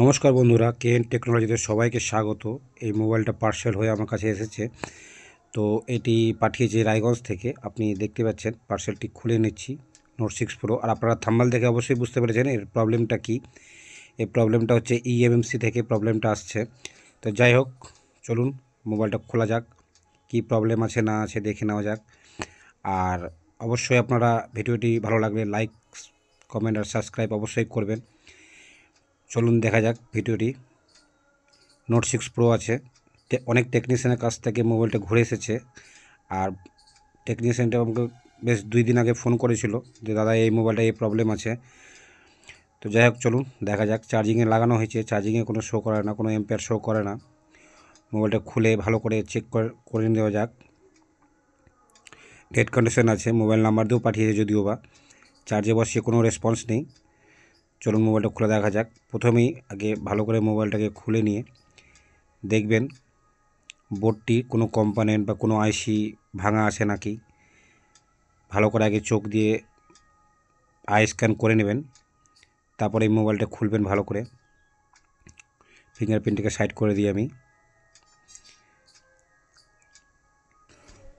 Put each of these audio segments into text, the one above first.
নমস্কার বন্ধুরা, কেএন টেকনোলজিতে সবাইকে স্বাগত। এই মোবাইলটা পার্সেল হয়ে আমার কাছে এসেছে। তো এটি পাঠিয়েছে রায়গঞ্জ থেকে। আপনি দেখতে পাচ্ছেন, পার্সেলটি খুলে নিচ্ছি নোট সিক্স প্রো আর আপনারা থাম্বাল দেখে অবশ্যই বুঝতে পেরেছেন এর প্রবলেমটা কি। এই প্রবলেমটা হচ্ছে E ইএমএমসি থেকে প্রবলেমটা আসছে। তো যাই হোক, চলুন মোবাইলটা খোলা যাক, কি প্রবলেম আছে না আছে দেখে নেওয়া যাক। আর অবশ্যই আপনারা ভিডিওটি ভালো লাগলে লাইক, কমেন্ট আর সাবস্ক্রাইব অবশ্যই করবেন। চলুন দেখা যাক ভিডিওটি। নোট সিক্স প্রো আছে। অনেক টেকনিশিয়ানের কাছ থেকে মোবাইলটা ঘুরে এসেছে। আর টেকনিশিয়ানটা আমাকে বেশ দুই দিন আগে ফোন করেছিল যে, দাদা, এই মোবাইলটা এই প্রবলেম আছে। তো যাই হোক, চলুন দেখা যাক। চার্জিংয়ে লাগানো হয়েছে। চার্জিংয়ে কোনো শো করে না, কোনো এম্পেয়ার শো করে না। মোবাইলটা খুলে ভালো করে চেক করে দেওয়া যাক। ডেট কন্ডিশন আছে। মোবাইল নাম্বার দিয়েও পাঠিয়েছে যদিও বা। চার্জে বসিয়ে কোনো রেসপন্স নেই। চলুন মোবাইলটা খুলে দেখা যাক। প্রথমেই আগে ভালো করে মোবাইলটাকে খুলে নিয়ে দেখবেন, বোর্ডটি কোনো কম্পোনেন্ট বা কোনো আইসি ভাঙা আছে নাকি? ভালো করে আগে চোখ দিয়ে আই স্ক্যান করে নেবেন, তারপরে এই মোবাইলটা খুলবেন ভালো করে। ফিঙ্গারপ্রিন্টটাকে সাইড করে দিই আমি।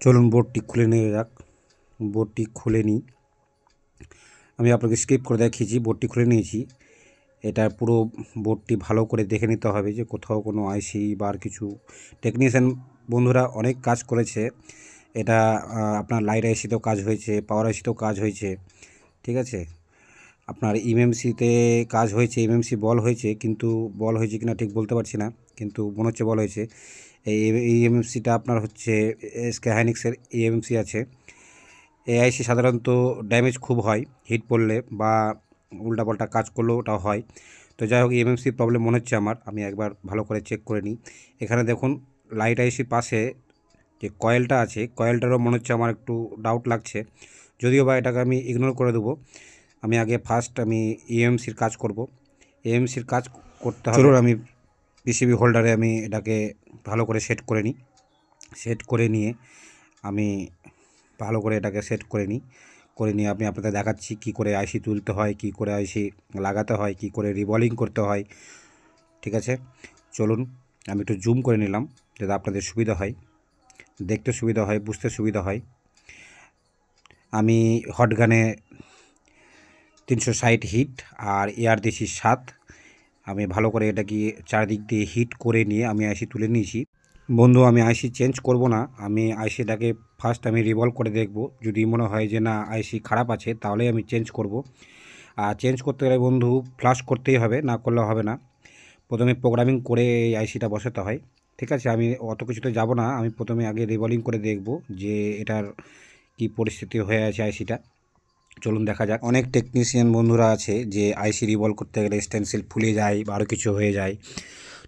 চলুন বোর্ডটি খুলে নিয়ে যাক। বোর্ডটি খুলে নিই। আমি আপনাকে স্কিপ করে দেখিয়েছি বোর্ডটি খুলে নিয়েছি। এটা পুরো বোর্ডটি ভালো করে দেখে নিতে হবে যে কোথাও কোনো আইসি বা আর কিছু টেকনিশিয়ান বন্ধুরা অনেক কাজ করেছে। এটা আপনার লাইট আইসিতেও কাজ হয়েছে পাওয়ার আইসিতেও কাজ হয়েছে, ঠিক আছে? আপনার ইএমএমসিতে কাজ হয়েছে ইএমএমসি বল হয়েছে, কিন্তু বল হয়েছে কিনা ঠিক বলতে পারছি না, কিন্তু মনে হচ্ছে বল হয়েছে। এই ইএমএমসিটা আপনার হচ্ছে এসকে হাইনিক্সের ইএমএমসি আছে। এআইসি সাধারণত ড্যামেজ খুব হয় হিট পড়লে বা উল্টাপাল্টা কাজ করলেও ওটা হয়। তো যাই হোক এমএমসি প্রবলেম মনে হচ্ছে আমার আমি একবার ভালো করে চেক করে নিই। এখানে দেখুন লাইট আইসির পাশে যে কয়েলটা আছে কয়েলটারও মনে হচ্ছে আমার একটু ডাউট লাগছে। যদিও বা এটাকে আমি ইগনোর করে দেবো আমি আগে ফার্স্ট আমি ইএমসির কাজ করব। এএমসির কাজ করতে হবে। আমি পিসিবি হোল্ডারে আমি এটাকে ভালো করে সেট করে নিই। সেট করে নিয়ে আমি ভালো করে এটাকে সেট করে নিই। করে নিয়ে আমি আপনাদের দেখাচ্ছি কি করে আইসি তুলতে হয়, কি করে আইসি লাগাতে হয়, কি করে রিবলিং করতে হয়। ঠিক আছে? চলুন, আমি একটু জুম করে নিলাম যাতে আপনাদের সুবিধা হয়। দেখতে সুবিধা হয়, বুঝতে সুবিধা হয়। আমি হটগানে তিনশো ষাট হিট আর এয়ার দিয়েছি সাত। আমি ভালো করে এটাকে চারদিক দিয়ে হিট করে নিয়ে আমি আইসি তুলে নিয়েছি। বন্ধু, আমি আইসি চেঞ্জ করব না। আমি আইসিটাকে ফার্স্ট আমি রিভলভ করে দেখব। যদি মনে হয় যে, না, আইসি খারাপ আছে তাহলে আমি চেঞ্জ করব। আর চেঞ্জ করতে গেলে বন্ধু ফ্লাশ করতেই হবে, না করলে হবে না। প্রথমে প্রোগ্রামিং করে এই আইসিটা বসাতে হয়। ঠিক আছে, আমি অত কিছুতে যাব না। আমি প্রথমে আগে রিভলিং করে দেখব যে, এটার কি পরিস্থিতি হয়ে আছে আইসিটা। চলুন দেখা যাক। অনেক টেকনিশিয়ান বন্ধুরা আছে যে, আইসি রিভলভ করতে গেলে স্টেনসিল ফুলে যায় বা আরও কিছু হয়ে যায়।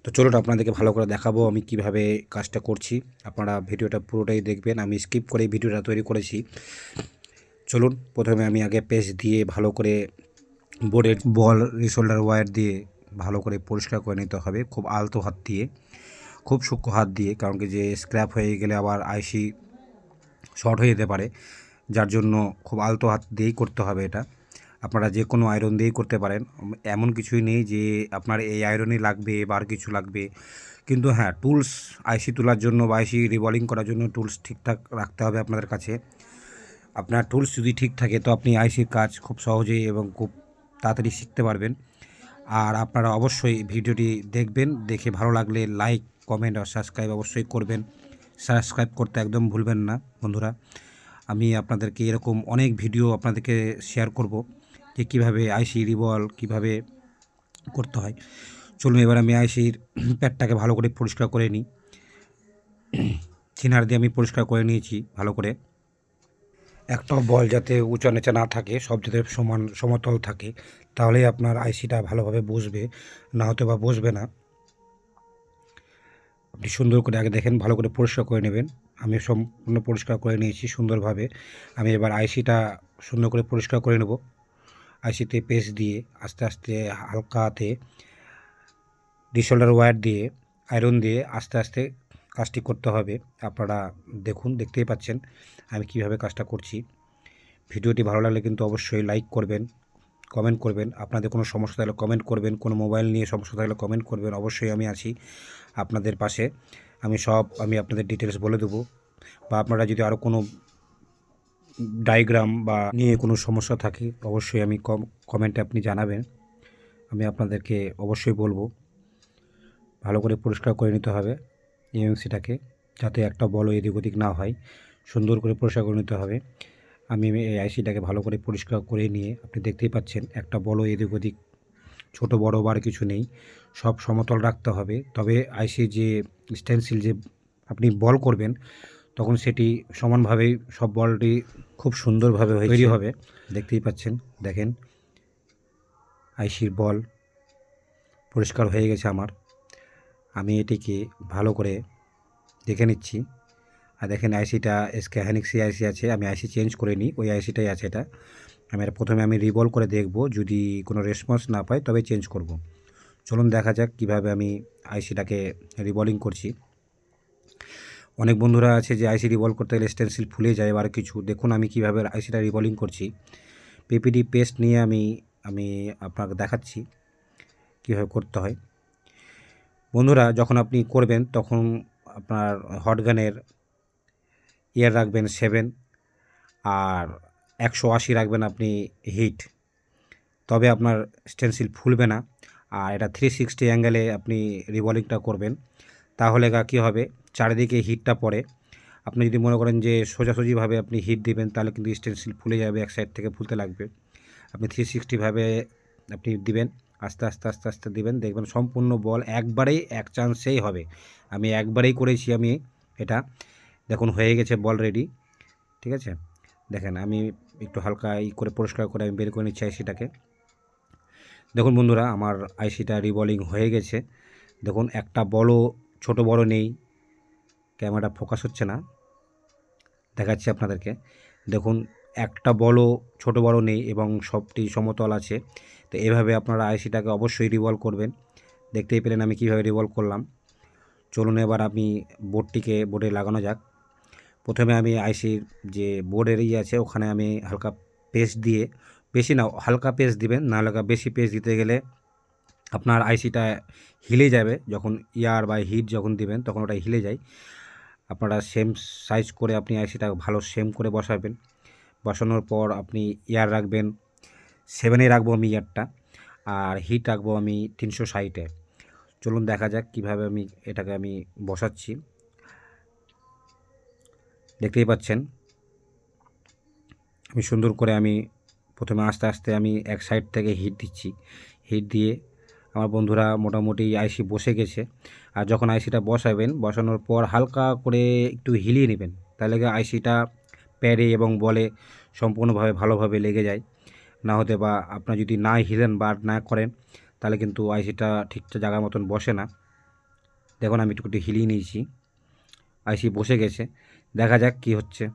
তো চলুন আপনাদেরকে ভালো করে দেখাবো আমি কীভাবে কাজটা করছি। আপনারা ভিডিওটা পুরোটাই দেখবেন, আমি স্কিপ করে ভিডিওটা তৈরি করেছি। চলুন, প্রথমে আমি আগে পেজ দিয়ে ভালো করে বোর্ডের বল রিসোল্ডার ওয়্যার দিয়ে ভালো করে পরিষ্কার করে নিতে হবে খুব আলতো হাত দিয়ে, খুব সূক্ষ্ম হাত দিয়ে, কারণ কি যে স্ক্র্যাপ হয়ে গেলে আবার আইসি শর্ট হয়ে যেতে পারে, যার জন্য খুব আলতো হাত দিয়েই করতে হবে এটা। আপনারা যে কোনো আয়রন দিয়েই করতে পারেন। এমন কিছুই নেই যে আপনার এই আয়রনই লাগবে বা আর কিছু লাগবে। কিন্তু হ্যাঁ টুলস আইসি তোলার জন্য বা আইসি রিভলিং করার জন্য টুলস ঠিকঠাক রাখতে হবে আপনাদের কাছে। আপনার টুলস যদি ঠিক থাকে, তো আপনি আইসির কাজ খুব সহজেই এবং খুব তাড়াতাড়ি শিখতে পারবেন। আর আপনারা অবশ্যই ভিডিওটি দেখবেন, দেখে ভালো লাগলে লাইক কমেন্ট আর সাবস্ক্রাইব অবশ্যই করবেন। সাবস্ক্রাইব করতে একদম ভুলবেন না, বন্ধুরা। আমি আপনাদেরকে এরকম অনেক ভিডিও আপনাদেরকে শেয়ার করব। যে কীভাবে আইসি রিবল কীভাবে করতে হয়। চলুন এবার আমি আইসির প্যাডটাকে ভালো করে পরিষ্কার করে নিই। থিনার দিয়ে আমি পরিষ্কার করে নিয়েছি ভালো করে। একটা বল যাতে উঁচা নিচা না থাকে, সব যাতে সমান সমতল থাকে, তাহলেই আপনার আইসিটা ভালোভাবে বসবে, না হতে বা বসবে না। আপনি সুন্দর করে আগে দেখেন, ভালো করে পরিষ্কার করে নেবেন। আমি সম্পূর্ণ পরিষ্কার করে নিয়েছি সুন্দরভাবে। আমি এবার আইসিটা সুন্দর করে পরিষ্কার করে নেব। আইসিতে পেস্ট দিয়ে আস্তে আস্তে হালকা হাতে ডিসোল্ডার ওয়্যার দিয়ে আয়রন দিয়ে আস্তে আস্তে কাজটি করতে হবে। আপনারা দেখুন, দেখতেই পাচ্ছেন আমি কীভাবে কাজটা করছি। ভিডিওটি ভালো লাগলে কিন্তু অবশ্যই লাইক করবেন কমেন্ট করবেন। আপনাদের কোনো সমস্যা থাকলে কমেন্ট করবেন, কোনো মোবাইল নিয়ে সমস্যা থাকলে কমেন্ট করবেন। অবশ্যই আমি আছি আপনাদের পাশে। আমি সব, আমি আপনাদের ডিটেলস বলে দেবো। বা আপনারা যদি আরও কোনো ডায়াগ্রাম বা নিয়ে কোনো সমস্যা থাকে, অবশ্যই আমি কম কমেন্টে আপনি জানাবেন। আমি আপনাদেরকে অবশ্যই বলব, ভালো করে পরিষ্কার করে নিতে হবে ইএমসিটাকে যাতে একটা বলও এদিক ওদিক না হয়, সুন্দর করে পরিষ্কার করে নিতে হবে। আমি এই আইসিটাকে ভালো করে পরিষ্কার করে নিয়ে, আপনি দেখতেই পাচ্ছেন একটা বলও এদিক ওদিক, ছোটো, বড় বার কিছু নেই, সব সমতল রাখতে হবে। তবে আইসি যে স্টেনসিল যে আপনি বল করবেন তখন সেটি সমানভাবেই সব বলটি খুব সুন্দরভাবে তৈরি হবে। দেখতেই পাচ্ছেন দেখেন। আইসির বল পরিষ্কার হয়ে গেছে আমার। আমি এটিকে ভালো করে দেখে নিচ্ছি। আর দেখেন আইসিটা এসকে হ্যানিক্সি আইসি আছে আমি আইসি চেঞ্জ করে নিই ওই আইসিটাই আছে এটা। আমি এটা প্রথমে আমি রিভলভ করে দেখব যদি কোনো রেসপন্স না পাই তবে চেঞ্জ করব। চলুন দেখা যাক কীভাবে আমি আইসিটাকে রিবলিং করছি। অনেক বন্ধুরা আছে যে আইসি রিভলভ করতে গেলে স্টেনসিল ফুলে যায় আর কিছু। দেখুন আমি কীভাবে আইসিটা রিভলিং করছি। পিপিডি পেস্ট নিয়ে আমি আমি আপনাকে দেখাচ্ছি কীভাবে করতে হয়। বন্ধুরা, যখন আপনি করবেন, তখন আপনার হটগানের ইয়ার রাখবেন সেভেন আর একশো আশি রাখবেন আপনি হিট তবে আপনার স্টেনসিল ফুলবে না। আর এটা থ্রি সিক্সটি অ্যাঙ্গেলে আপনি রিভলিংটা করবেন। তাহলে কী হবে? চারিদিকে হিটটা পড়ে। আপনি যদি মনে করেন যে সোজাসুজিভাবে আপনি হিট দিবেন, তাহলে কিন্তু স্টেনসিল ফুলে যাবে, এক সাইড থেকে ফুলতে লাগবে। আপনি থ্রি সিক্সটিভাবে আপনি দিবেন, আস্তে আস্তে আস্তে আস্তে দিবেন। দেখবেন সম্পূর্ণ বল একবারেই এক চান্সেই হবে। আমি একবারেই করেছি আমি এটা। দেখুন, হয়ে গেছে বল রেডি ঠিক আছে? দেখেন, আমি একটু হালকা ই করে পরিষ্কার করে আমি বের করে নিচ্ছি আইসিটাকে দেখুন বন্ধুরা, আমার আইসিটা রিবলিং হয়ে গেছে। দেখুন, একটা বলও ছোট বড় নেই। ক্যামেরা ফোকাস হচ্ছে না। দেখাচ্ছি আপনাদেরকে। দেখুন, একটা বলও ছোট বড় নেই এবং সবটি সমতল আছে। তো এভাবে আপনারা আইসিটাকে অবশ্যই রিভলভ করবেন। দেখতেই পেলেন আমি কীভাবে রিভলভ করলাম। চলুন এবার আমি বোর্ডটিকে, বোর্ডে লাগানো যাক। প্রথমে আমি আইসির যে বোর্ডের ইয়ে আছে, ওখানে আমি হালকা পেস্ট দিয়ে, বেশি না, হালকা পেস্ট দিবেন, না হালকা বেশি পেস্ট দিতে গেলে আপনার আইসিটা হিলে যাবে, যখন ইয়ার বা হিট যখন দিবেন, তখন ওটা হিলে যায়। আপনারা সেম সাইজ করে আপনি আইসিটা ভালো সেম করে বসাবেন। বসানোর পর আপনি ইয়ার রাখবেন। সেভেনে রাখব আমি ইয়ারটা, আর হিট রাখব আমি তিনশো ষাটে চলুন দেখা যাক কীভাবে আমি এটাকে আমি বসাচ্ছি। দেখতেই পাচ্ছেন, আমি সুন্দর করে আমি প্রথমে আস্তে আস্তে আমি এক সাইড থেকে হিট দিচ্ছি। হিট দিয়ে আমার বন্ধুরা মোটামুটি আইসি বসে গেছে। আর যখন আইসিটা বসাবেন, বসানোর পর হালকা করে একটু হিলিয়ে নেবেন। তাহলে আইসিটা প্যারে এবং বলে সম্পূর্ণভাবে ভালোভাবে লেগে যায়। না হতে বা আপনার যদি না হিলেন বা না করেন, তাহলে কিন্তু আইসিটা ঠিকঠাক জায়গার মতন বসে না। দেখুন, আমি একটু হিলিয়ে নিয়েছি। আইসি বসে গেছে। দেখা যাক কি হচ্ছে।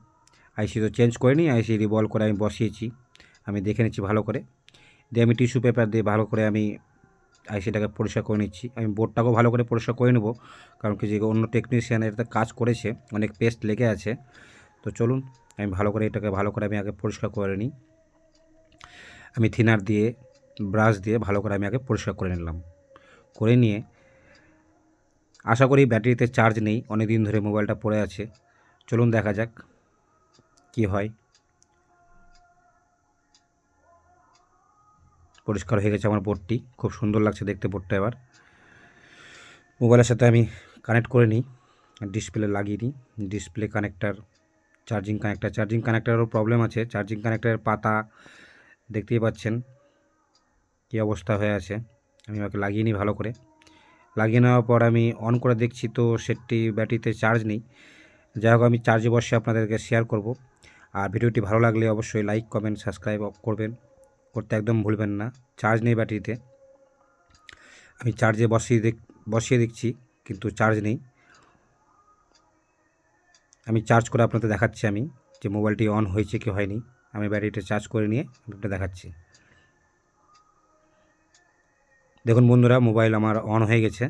আইসি তো চেঞ্জ করিনি, আইসি রিবল করে আমি বসিয়েছি। আমি দেখে নিচ্ছি ভালো করে। দিয়ে আমি টিস্যু পেপার দিয়ে ভালো করে আমি আইসিটাকে পরিষ্কার করে নিচ্ছি। আমি বোর্ডটাকেও ভালো করে পরিষ্কার করে নেব, কারণ কি যে অন্য টেকনিশিয়ানের কাজ করেছে, অনেক পেস্ট লেগে আছে। তো চলুন, আমি ভালো করে এটাকে, ভালো করে আমি আগে পরিষ্কার করে নিই। আমি থিনার দিয়ে ব্রাশ দিয়ে ভালো করে আমি আগে পরিষ্কার করে নিলাম। করে নিয়ে, আশা করি ব্যাটারিতে চার্জ নেই অনেক দিন ধরে মোবাইলটা পড়ে আছে। চলুন দেখা যাক, কি হয়। পরিষ্কার হয়ে গেছে আমার বোর্ডটি। খুব সুন্দর লাগছে দেখতে বোর্ডটা এবার। মোবাইলের সাথে আমি কানেক্ট করে নিই ডিসপ্লে লাগিয়ে নিই display connector charging connector charging কানেক্টারেরও problem আছে। চার্জিং কানেক্টারের পাতা দেখতেই পাচ্ছেন কী অবস্থা হয়ে আছে। আমি ওকে লাগিয়ে নিই ভালো করে। লাগিয়ে নেওয়ার পর আমি অন করে দেখছি তো সেটটি ব্যাটারিতে চার্জ নেই। যাই হোক, আমি চার্জে বসে আপনাদেরকে শেয়ার করব। আর ভিডিওটি ভালো লাগলে অবশ্যই লাইক কমেন্ট সাবস্ক্রাইব করবেন। করতে একদম ভুলবেন না। চার্জ নেই ব্যাটারিতে। আমি চার্জে বসিয়ে দেখ, বসিয়ে দেখছি, কিন্তু চার্জ নেই। আমি চার্জ করে আপনাদের দেখাচ্ছি আমি যে মোবাইলটি অন হয়েছে কি হয়নি। আমি ব্যাটারিটা চার্জ করে নিয়ে আপনাদের দেখাচ্ছি। দেখুন বন্ধুরা, মোবাইল আমার অন হয়ে গেছে।